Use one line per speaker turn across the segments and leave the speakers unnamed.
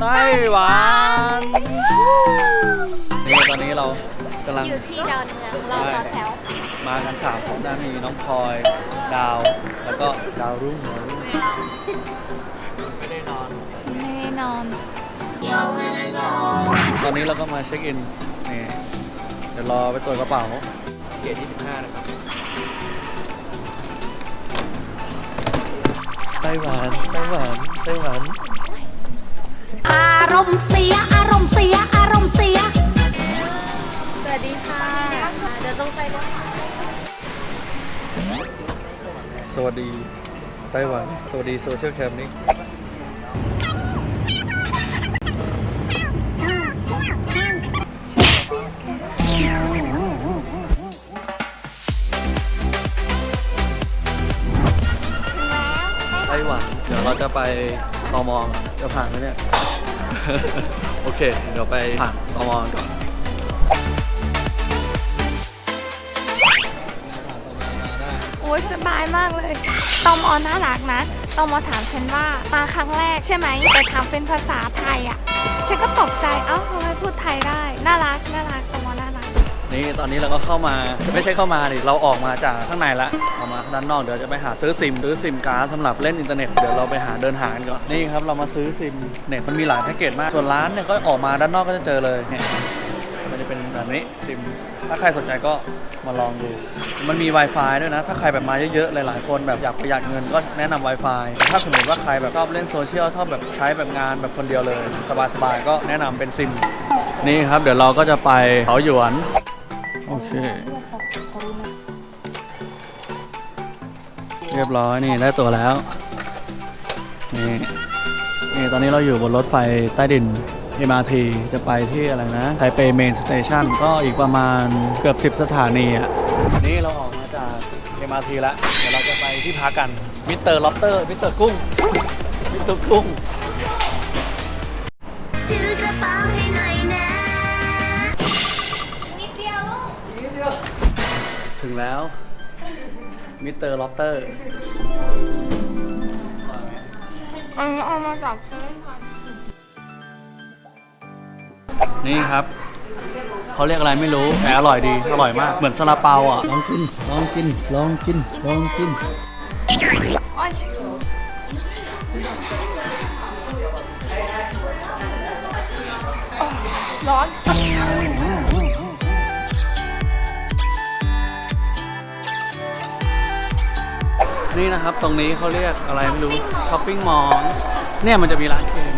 ไต้หวันนี่ตอนนี้เรากำลัง
อยู่ที่ดอนเมืองรอต่อแถว
มากันสามคนนะมีน้องพลอย ดาว แล้วก็ดาวรุ่งดาวรุ่งไม่ได้นอน
ฉันไม่ได้นอน
ตอนนี้เราก็มาเช็คอินนี่เดี๋ยวรอไปตรวจกระเป๋าเกต25 นะครับไต้หวันไต้หวันไต้หวัน
อารมณ์เสีย อารมณ์เสีย อารมณ์เสีย
สวัสดีค่ะเดี๋ยวต้องไปด้วย
สวัสดีไต้หวัน สวัสดีโซเชียลแคมป์นี้ไต้หวัน เดี๋ยวเราจะไปตอมองจะผ่านไหมเนี่ย โอเค เดี๋ยวไปผ่านตอมองก่อน
โอ้ยสบายมากเลยตอมอน่ารักนะตอมอถามฉันว่ามาครั้งแรกใช่ไหมแต่ถามเป็นภาษาไทยอะ ฉันก็ตกใจ เอ้าทำไมพูดไทยได้ น่ารัก น่ารักตอมอ นี่
ตอนนี้เราก็เข้ามาไม่ใช่เข้ามาดิเราออกมาจากข้างในละออกมาด้านนอกเดี๋ยวจะไปหาซื้อซิมซื้อซิมการ์ดสำหรับเล่นอินเทอร์เน็ตเดี๋ยวเราไปหาเดินหากันก่อนนี่ครับเรามาซื้อซิมเน็ตมันมีหลายแพ็กเกจมากส่วนร้านเนี่ยก็ออกมาด้านนอกก็จะเจอเลยเนี่ยมันจะเป็นแบบนี้ซิม ถ้าใครสนใจก็มาลองดู มันมี Wi-Fi ด้วยนะ ถ้าใครแบบมาเยอะๆ หลายๆ คนแบบอยากประหยัดเงินก็แนะนำ Wi-Fi แต่ถ้าสมมติว่าใครแบบชอบเล่นโซเชียลชอบแบบใช้แบบงานแบบคนเดียวเลย สบายๆ ก็แนะนำเป็นซิม นี่ครับ เดี๋ยวเราก็จะไปเขาหยวน โอเค เรียบร้อยนี่ได้ตัวแล้ว นี่นี่ตอนนี้เราอยู่บนรถไฟใต้ดิน MRT จะไปที่อะไรนะไทเปเมนสเตชันก็อีกประมาณเกือบ 10 สถานีอะอันนี้เราออกมาจาก MRT แล้ว เดี๋ยวเราจะไปที่พักกันมิสเตอร์ล็อบเตอร์มิสเตอร์กุ้งมิสเตอร์กุ้ง แล้วมิสเตอร์ล็อบเตอร์
อันนี้เอามาจากเซเว่นพัน
นี่ครับเขาเรียกอะไรไม่รู้แต่อร่อยดีอร่อยมากเหมือนซาลาเปาอะลองกินลองกินลองกินลองกิน
โอ้ยร้อน
นี่นะครับ ตรงนี้เขาเรียกอะไรไม่รู้ ช้อปปิ้งมอลล์เนี่ยมันจะมีร้านเกม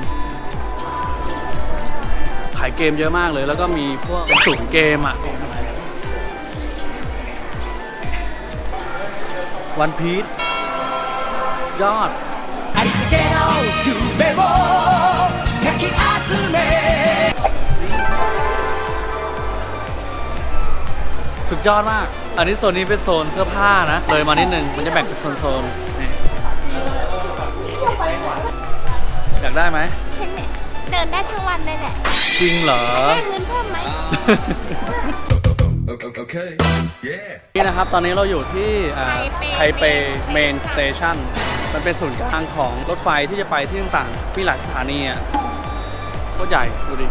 ขายเกมเยอะมากเลย แล้วก็มีพวกเป็นศูนย์เกมอ่ะ วันพีชยอด
ありつけの夢をかき集め
สุดยอดมาก อันนี้โซนนี้เป็นโซนเสื้อผ้านะ เลยมานิดนึง มันจะแบ่งเป็นโซนๆนี่อยากได้ไหม
ฉันเนี่ยเดินได้ทั้งวันเลยแหละ
จริงเหรอ
ได้เงินเพิ่มไหม
Okay yeah
นี่นะครับ ตอนนี้เราอยู่ที่อ่าไท
ไท
เป
เป
เมนสเตชันมันเป็นศูนย์กลางของรถไฟที่จะไปที่ต่างๆมีหลายสถานีอะโคตรใหญ่ ดูดิ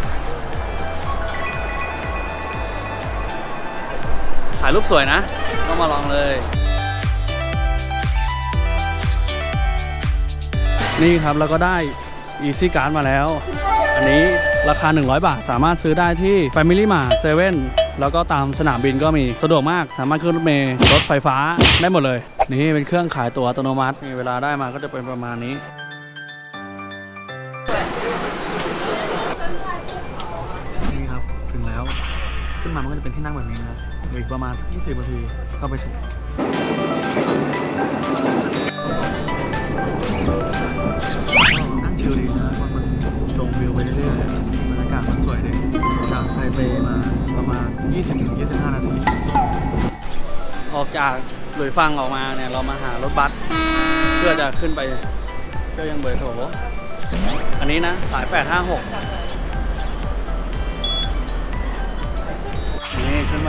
ถ่ายรูปสวยนะ ต้องมาลองเลย นี่ครับเราก็ได้ Easy Card มาแล้ว อันนี้ราคา 100 บาท สามารถซื้อได้ที่ Family Mart 7แล้วก็ตามสนามบินก็มีสะดวกมากสามารถขึ้นรถเมล์รถไฟฟ้าได้หมดเลย นี่เป็นเครื่องขายตั๋วอัตโนมัติมีเวลาได้มาก็จะเป็นประมาณนี้นี่ครับถึงแล้ว ขึ้นมามันก็จะเป็นที่นั่งแบบนี้นะ อีกประมาณสัก20นาทีก็ไปถึงนั่งชิลดีนะมันมันชมวิวไปเรื่อยๆบรรยากาศมันสวยดีจากไทเปมาประมาณ 20-25 นาที ออกจากหลุยฟังออกมาเนี่ยเรามาหารถบัสเพื่อจะขึ้นไปเที่ยวยังเบยโถอันนี้นะสาย 856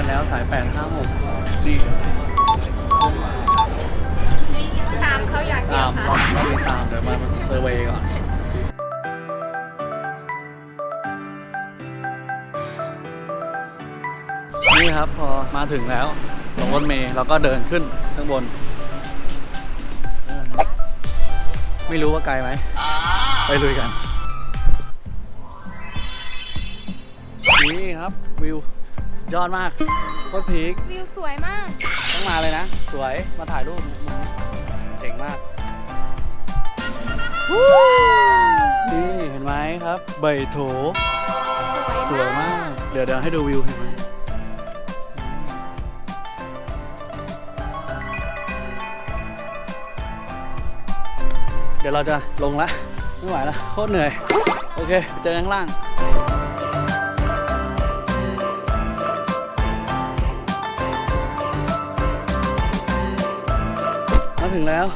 แล้วสาย 856 ดี
ตามเขาอยากเดี
ตาม
ค่ะ
ไม่ไปตามเดี๋ยวมาเซอร์เวย์ก่อน นี่ครับพอมาถึงแล้วลงรถเมล์เราก็เดินขึ้นข้างบน ไม่รู้ว่าไกลไหม ไปลุยกัน นี่ครับวิว ยอดมากโคตรพีค
วิวสวยมาก
ต้องมาเลยนะ สวยมาถ่ายรูปเจ๋งมากนี่เห็นไหมครับ ใบโถ สวยมาก เดี๋ยวเดี๋ยวให้ดูวิวเห็นไหมเดี๋ยวเราจะลงละไม่ไหวละโคตรเหนื่อย โอเคไปเจอกันข้างล่าง ถึงแล้ว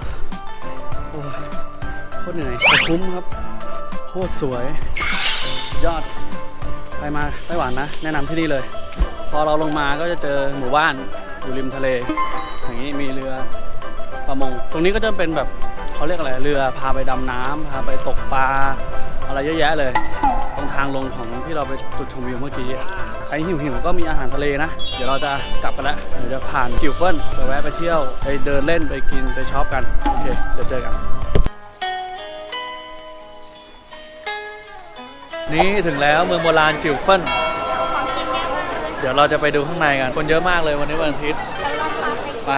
โอ้ยโคตรเหนื่อยแต่คุ้มครับ โคตรสวย ยอด ไปมาไต้หวันนะ แนะนำที่นี่เลย พอเราลงมาก็จะเจอหมู่บ้านอยู่ริมทะเล อย่างนี้มีเรือประมง ตรงนี้ก็จะเป็นแบบเขาเรียกอะไร เรือพาไปดำน้ำพาไปตกปลาอะไรเยอะแยะเลย ตรงทางลงของที่เราไปจุดชมวิวเมื่อกี้ ครหิวหิวก็มีอาหารทะเลนะ เดี๋ยวเราจะกลับกันแล้วเดี๋ยวจะผ่านจิวเฟิลจะแวะไปเที่ยวไปเดินเล่นไปกินไปช็อปกัน โอเค เดี๋ยวเจอกัน นี่ถึงแล้วเมืองโบราณจิวเฟิล
ของกินเยอะมากเลย
เดี๋ยวเราจะไปดูข้างในกัน คนเยอะมากเลยวันนี้วันอาทิตย์
ฉันลองพาไปกิน
ไป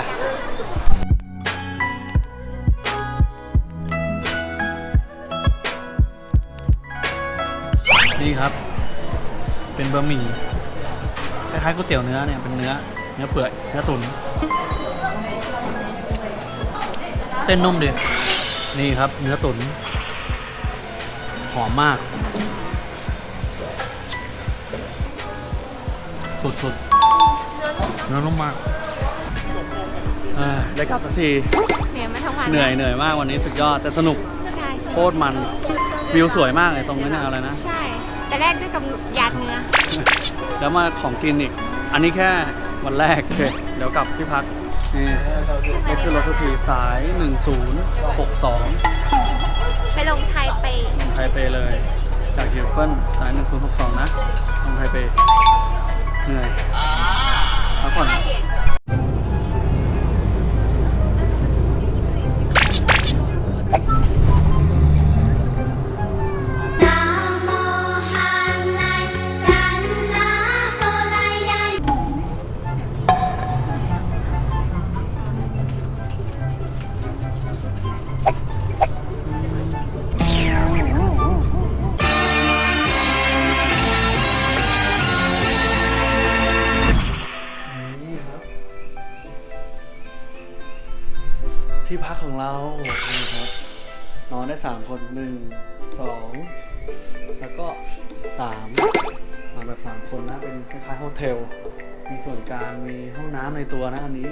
นี่ครับ เป็นบะหมี่ คล้ายๆก๋วยเตี๋ยวเนื้อเนี่ยเป็นเนื้อเนื้อเปื่อยเนื้อตุ๋นเส้นนุ่มดินี่ครับ เนื้อตุ๋นหอมมาก สุดๆเนื้อนุ่มมากเอ้ยได้กลับสักที
เหนื่อยมาทั้งวัน
เหนื่อยเหนื่อยมากวันนี้สุดยอดแต่สนุก
ใช่
โคตรมันวิวสวยมากเลยตรงนี้นอะไรนะ
ใช่ แต่แรกด้วยกับหยาดเนื้อ
แล้วมาของกินอีก อันนี้แค่วันแรกโอเคเดี๋ยวกลับที่พักนี่นี่คือรถสักทีสาย 1062
ไปลงไทยไป
ลงไทเปเลย จากฮิวเฟิลสาย 1062 นะลงไทเปเหนื่อยพักผ่อน ด้สามคนหนึ่งสองแล้วก็สามมาแบบสามคนนะ เป็นคล้ายๆโฮเทล มีส่วนกลาง มีห้องน้ำในตัวนะอันนี้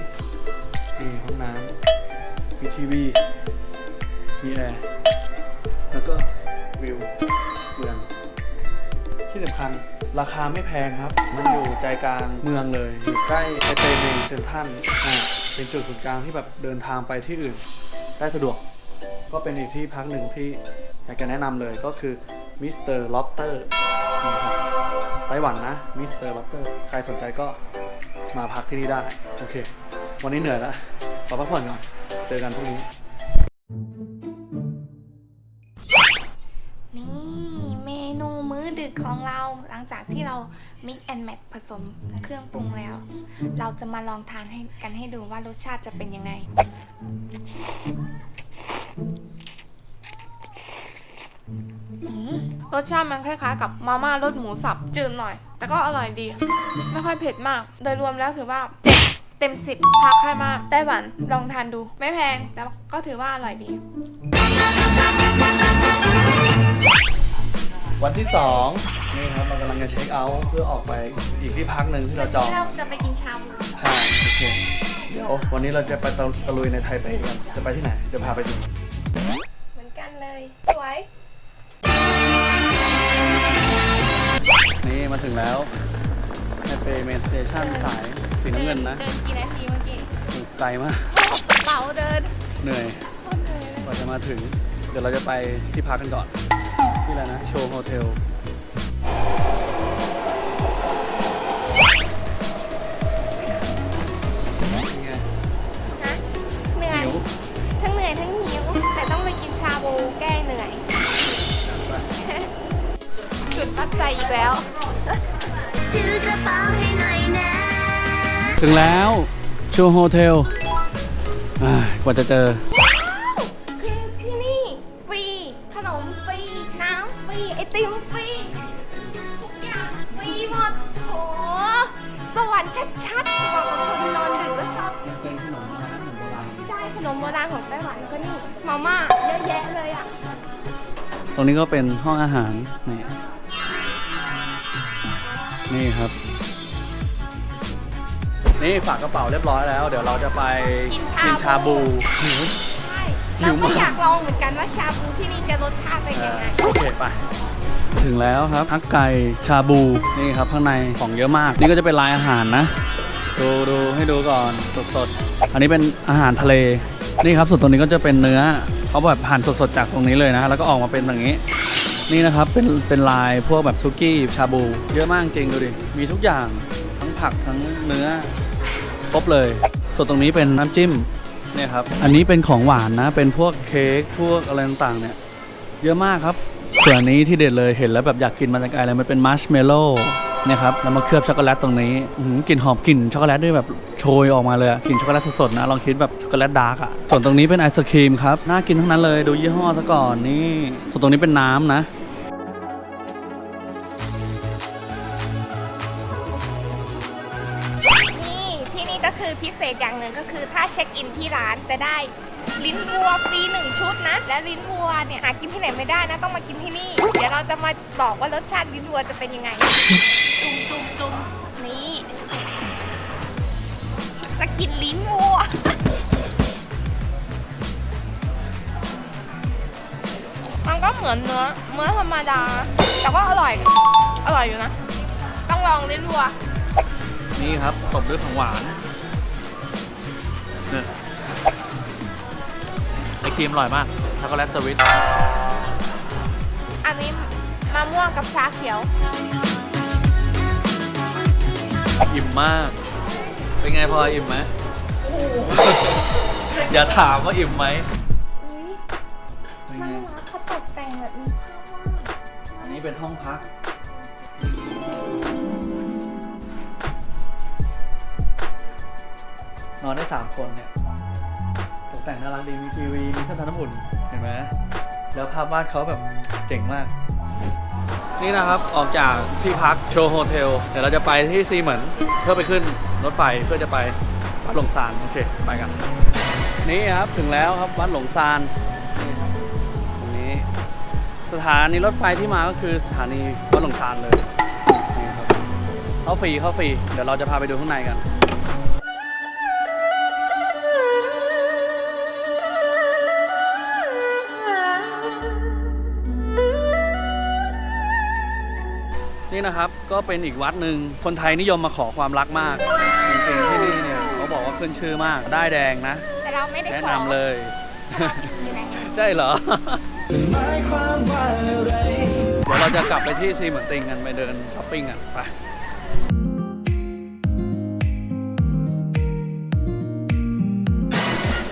มีห้องน้ำมีทีวี มีแอร์ แล้วก็วิวเมืองที่สำคัญราคาไม่แพงครับ มันอยู่ใจกลางเมืองเลย อยู่ใกล้ไทเปเมนเซนทรัลอ่าเป็นจุดศูนย์กลางที่แบบเดินทางไปที่อื่น ได้สะดวก ก็เป็นอีกที่พักหนึ่งที่อยากจะแนะนำเลยก็คือมิสเตอร์ล็อบเตอร์นี่ครับไต้หวันนะมิสเตอร์ล็อบเตอร์ใครสนใจก็มาพักที่นี่ได้ โอเค วันนี้เหนื่อยแล้วขอพักผ่อนก่อน เจอกันพรุ่งนี้
นี่เมนูมื้อดึกของเราหลังจากที่เรา mix and match ผสมเครื่องปรุงแล้ว เราจะมาลองทานให้กันให้ดูว่ารสชาติจะเป็นยังไง รสชาติมันคล้ายๆกับมาม่ารสหมูสับจืดหน่อย แต่ก็อร่อยดี ไม่ค่อยเผ็ดมาก โดยรวมแล้วถือว่าเจ็ดเต็มสิบพาใครมาไต้หวันลองทานดู ไม่แพง แต่ก็ถือว่าอร่อยดี
วันที่2นี่ครับเรากำลังจะเช็คเอาท์เพื่อออกไปอีกที่พักหนึ่งที่เราจอง
เราจะไปกินชาบู
ใช่ โอเค เดี๋ยววันนี้เราจะไปตะตะลุยในไทเปกัน จะไปที่ไหน เดี๋ยวพาไปดู
เหมือนกัน ไว้
นี่มาถึงแล้วไทเปเมนสเตชันสายสีน้ำเงินนะ
เดินกี่นาทีเมื่อกี้
ไกลมาก
เป๋าเดิน
เหนื่อยกว่าจะมาถึง เดี๋ยวเราจะไปที่พักกันก่อน ที่แะไรนะ โชว์โฮเทล นี่ไง
นะเหนื่อยทั้งเหนื่อยทั้งหิวแต่ต้องไปกินชาบูแก เหนื่อยจุดปัจจัยอีกแล้ว
ถือกระเป๋าให้หน่อยนะ
ถึงแล้วชูโฮเทลอ่ากว่าจะเจอ
คือที่นี่ฟรี ขนมฟรี น้ำฟรี ไอติมฟรี ทุกอย่างฟรีหมดโห สวรรค์ชัดๆบอกกับคนนอนดึกแล้วชอบ
เป็นขนมขนมโบราณ
ใช่ขนมโบราณของไต้หวันก็นี่มาม่าเยอะแยะเลยอะ
ตรงนี้ก็เป็นห้องอาหารนี่ นี่ครับ นี่ฝากกระเป๋าเรียบร้อยแล้ว เดี๋ยวเราจะไป
กินชาบู
หิว
ใช่
หิ
เรา
ว
ก็
มาก
อยากลองเหมือนกันว่าชาบูที่นี่จะรสชาติเป็นยังไง
โอเคไป ถึงแล้วครับฮักไก่ชาบูนี่ครับข้างในของเยอะมาก นี่ก็จะเป็นลายอาหารนะ ดูดูให้ดูก่อนสดๆอันนี้เป็นอาหารทะเลนี่ครับส่วนตรงนี้ก็จะเป็นเนื้อเขาแบบหั่นสดๆจากตรงนี้เลยนะ แล้วก็ออกมาเป็นอย่างนี้ นี่นะครับเป็นเป็นลายพวกแบบซุกี้ชาบู เยอะมากจริงดูดิ มีทุกอย่างทั้งผักทั้งเนื้อครบเลย ส่วนตรงนี้เป็นน้ำจิ้มเนี่ยครับ อันนี้เป็นของหวานนะ เป็นพวกเค้กพวกอะไรต่างๆเนี่ย เยอะมากครับ ส่วนนี้ที่เด็ดเลยเห็นแล้วแบบอยากกินมาจากไกลเลยมันเป็นมัชเมลโล่เนี่ยครับแล้วมาเคลือบช็อกโกแลตตรงนี้หือกลิ่นหอมกลิ่นช็อกโกแลตด้วยแบบโชยออกมาเลยกลิ่นช็อกโกแลตสดๆนะลองคิดแบบช็อกโกแลตดาร์กอะส่วนตรงนี้เป็นไอศครีมครับน่ากินทั้งนั้นเลยดูยี่ห้อซะก่อนนี่ส่วนตรงนี้เป็นน้ำนะ
พิเศษอย่างหนึ่งก็คือถ้าเช็คอินที่ร้านจะได้ลิ้นวัวฟรีหนึ่งชุดนะ และลิ้นวัวเนี่ยหากินที่ไหนไม่ได้นะต้องมากินที่นี่ เดี๋ยวเราจะมาบอกว่ารสชาติลิ้นวัวจะเป็นยังไง จุ่มจุ่มจุ่มนี่จะกินลิ้นวัวมันก็เหมือนเนื้อเนื้อธรรมดา แต่ก็อร่อยอร่อยอยู่นะ ต้องลองลิ้นวัว
นี่ครับตบด้วยของหวาน เนี่ยไอครีมอร่อยมากช็อกโกแลตสวิต
อันนี้มะม่วงกับชาเขียว
อิ่มมาก เป็นไงพลอยอิ่มไหม อย่าถามว่าอิ่มไหม
อุ้ย
เป็น
น่า
ไง
รักเขาตกแต่งแบบนี้
อันนี้เป็นห้องพัก นอนได้สามคนเนี่ยตกแต่งน่ารักดีมีทีวีมีเครื่องทำน้ำอุ่นเห็นไหมแล้วภาพวาดเขาแบบเจ๋งมาก นี่นะครับออกจากที่พักโชว์โฮเทลเดี๋ยวเราจะไปที่ซีเหมือนเพื่อไปขึ้นรถไฟเพื่อจะไปวัดหลงซานโอเคไปกัน นี่ครับถึงแล้วครับวัดหลงซานนี่ตรงนี้สถานีรถไฟที่มาก็คือสถานีวัดหลงซานเลยนี่ครับเข้าฟรีเข้าฟรีเดี๋ยวเราจะพาไปดูข้างในกัน นี่นะครับก็เป็นอีกวัดหนึ่งคนไทยนิยมมาขอความรักมากจริงๆที่นี่เนี่ยเขาบอกว่าขึ้นชื่อมากได้ายแดงนะ
แต่เราไม่ได้
แนะ
ขอนำ
เลย
อยู่ไหน
ใช่เหรอ
หมายความว่าอะไร
เดี๋ยวเราจะกลับไปที่ซีเหมือนติงกันไปเดินช้อปปิ้งกันไป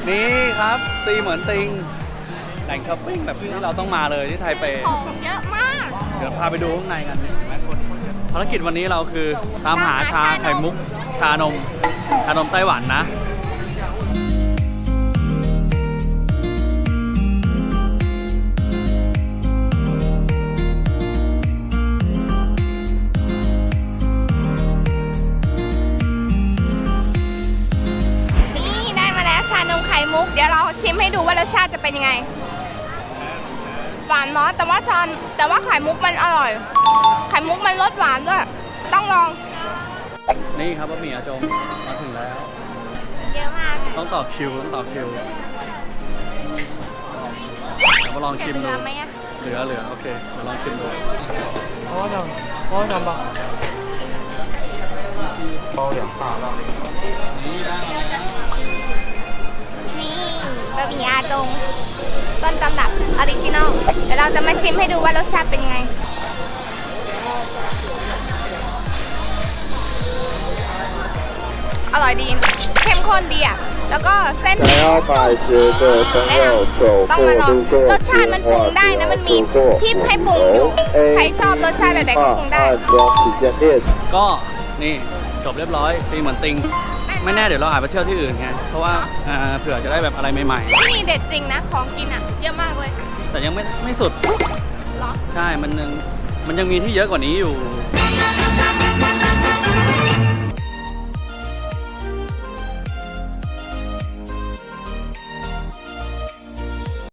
นี่ครับซีเหมือนติงแหล่งช้อปปิ้งแบบที่เราต้องมาเลยที่ไทเป
ของเยอะมาก
เดี๋ยวพาไปดูข้างในกันภารกิจวันนี้เราคือตามหาชาไข่มุก ชานม ชานมไต้หวันนะ
นี่ได้มาแล้วชานมไข่มุก เดี๋ยวเราชิมให้ดูว่ารสชาติจะเป็นยังไงหวานเนาะแต่ว่าชานแต่ว่าไข่มุกมันอร่อย ไข่มุกมันรสหวานด้วย ต้องลอง
นี่ครับบะหมี่อาจงมาถึงแล้ว
เยอะมาก
ต้องต่อคิวต้องต่อคิวเดี๋ยวมาลองชิม
เห
ดู
ลือไหมอะ
เหลือเหลือโอเคเดี๋ยวลองชิมดู
包两包两吧，包两大了。
นี่ได้มาแล้ว
นี่บ ะหมี่อาจง ต้นตำรับออริจินอล เดี๋ยวเราจะมาชิมให้ดูว่ารสชาติเป็นยังไง อ ร่อยดี เข้มข้นดีอ่ะ แล้วก็เส้น
想要买鞋的朋友走
ต้อง
过
มาลอง
路过
รสชาติมันปรุงได้นะ มันมีที่ให้ปรุงอยู่ ใครชอบรสชาติแบบไหนก็ปรุงได้
暗装旗舰店。
ก็นี่จบเรียบร้อยซีเหมือนติง ไม่แน่เดี๋ยวเราอาจไปเที่ยวที่อื่นไง เพราะว่าอ่าเผื่อจะได้แบบอะไรใหม่
ที่นี่เด็ดจริงนะ ของกินอะ เยอะมากเลย
ๆ แต่ยังไม่ไม่สุด
เหรอ
ใช่ มันยังมันยังมีที่เยอะกว่านี้อยู่
อ